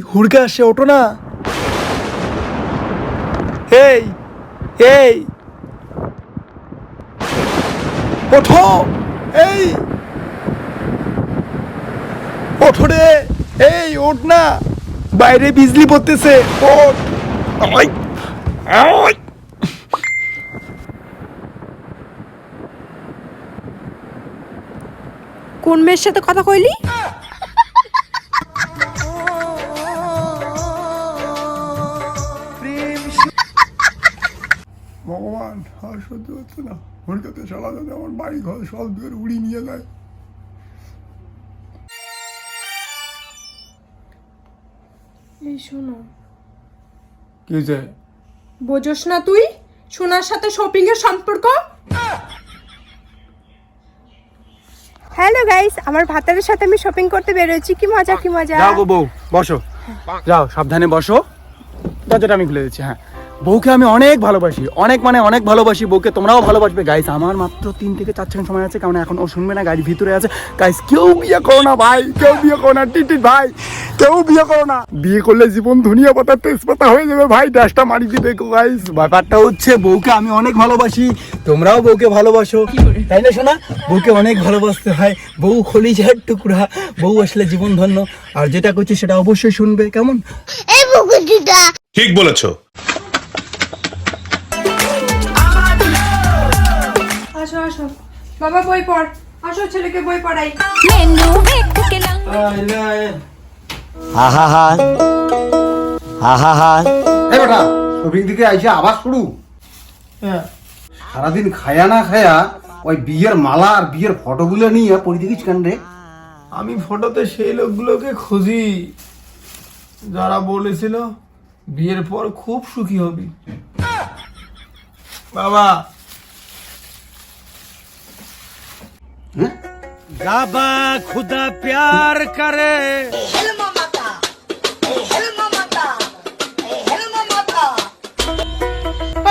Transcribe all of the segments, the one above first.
হুড়কে আসে, ওঠো না। এই এই। ওঠো এই। ওঠো রে, এই, ওঠ না। বাইরে বিজলি পড়তেছে। কোন মেয়ের সাথে কথা কইলি? ভগবান আর সহ্য হচ্ছে না। হুড়কাতে শালা যাতে আমার বাড়ি ঘর সব দূর উড়ি নিয়ে যায়। এই শোনো। কি হয়েছে? বোঝোস না তুই? সোনার সাথে শপিং এর সম্পর্ক? হ্যালো গাইস আমার ভাতারের সাথে আমি শপিং করতে বেরোচ্ছি কি মজা কি মজা। যাও গো বউ বসো। যাও সাবধানে বসো। দরজাটা আমি খুলে দিচ্ছি হ্যাঁ। বউকে আমি অনেক ভালোবাসি অনেক মানে অনেক ভালোবাসি বউকে তোমরাও ভালোবাসবে। গাইস আমার মাত্র তিন থেকে চার সেকেন্ড সময় আছে কারণ এখন ও শুনবে না গাড়ির ভিতরে আছে। গাইস কেউ বিয়ে করো না ভাই কেউ বিয়ে করো না টিটিট ভাই কেউ বিয়ে করো না। বিয়ে করলে জীবন ধনিয়া পাতা তেজপাতা হয়ে যাবে ভাই ড্যাশটা মারি দেখো গাইস ব্যাপারটা হচ্ছে বউকে আমি অনেক ভালোবাসি তোমরাও বউকে ভালোবাসো। তাই না শোনা বউকে অনেক ভালোবাসতে হয়। বউ খলিজার টুকরা বউ আসলে জীবন ধন্য আর যেটা করছি সেটা অবশ্যই শুনবে কেমন? ঠিক বলেছ। আসো। বাবা বই পড়। আসো ছেলেকে বই পড়াই। হ্যাঁ। সারাদিন খায়া না খায়া ওই বিয়ের মালা আর বিয়ের নিয়ে পড়ে দেখিস আমি ফটোতে সেই লোকগুলোকে খুঁজি। যারা বলেছিল বিয়ের পর খুব সুখী হবি। বাবা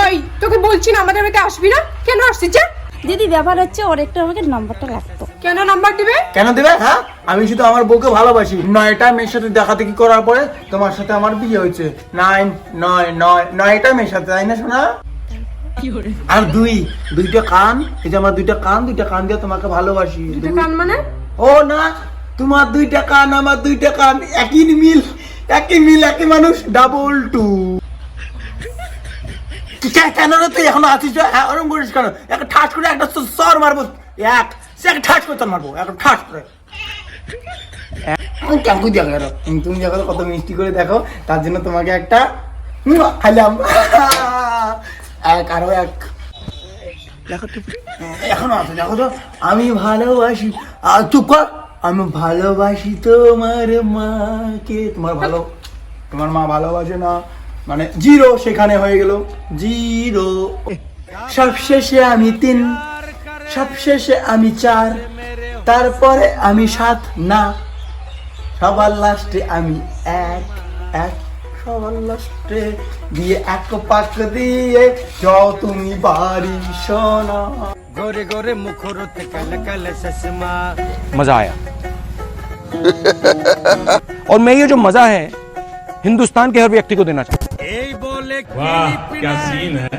ওই তোকে বলছি না আমাদের বাড়িতে আসবি না? কেন আসছিস যা? দিদি ব্যাপার হচ্ছে ওর একটু আমাকে নাম্বারটা লাগতো কেন নাম্বার দিবে? কেন দেবে হ্যাঁ? আমি শুধু আমার বউকে ভালোবাসি। নয়টা মেয়ের সাথে দেখা দেখি করার পরে তোমার সাথে আমার বিয়ে হয়েছে? নাইন নয় নয় নয়টা মেয়ের সাথে তাই না শোনা আর দুই দুইটা কান এই যে আমার দুইটা কান দুইটা কান দিয়ে তোমাকে ভালোবাসি। দুটো কান মানে? ও না তোমার দুইটা কান আমার দুইটা কান একই মিল একই মিল একই মানুষ ডাবল টু কেন রে তুই এখন আছিস? হ্যাঁ, ওরম করিস কেন? একটা ঠাস করে একটা সর মারবো। এক সে একটা ঠাস করে মারবো। একটা ঠাস করে। এর? তুমি দেখো কত মিষ্টি করে দেখো। তার জন্য তোমাকে একটা খাইলাম। এক আরও এক। এখনও আছে দেখো তো। আমি ভালোবাসি আর চুপ কর। আমি ভালোবাসি তোমার মাকে। তোমার ভালো তোমার মা ভালোবাসে না। মানে জিরো সেখানে হয়ে গেল। জিরো। সবশেষে আমি তিন সবশেষে আমি চার তারপরে আমি সাত না। সবার লাস্টে আমি এক এক। সবার লাস্টে দিয়ে এক পাক দিয়ে যাও তুমি বাড়ি সোনা मजा आया और मैं ये जो मजा है हिंदुस्तान के हर व्यक्ति को देना चाहता हूं वाह क्या सीन है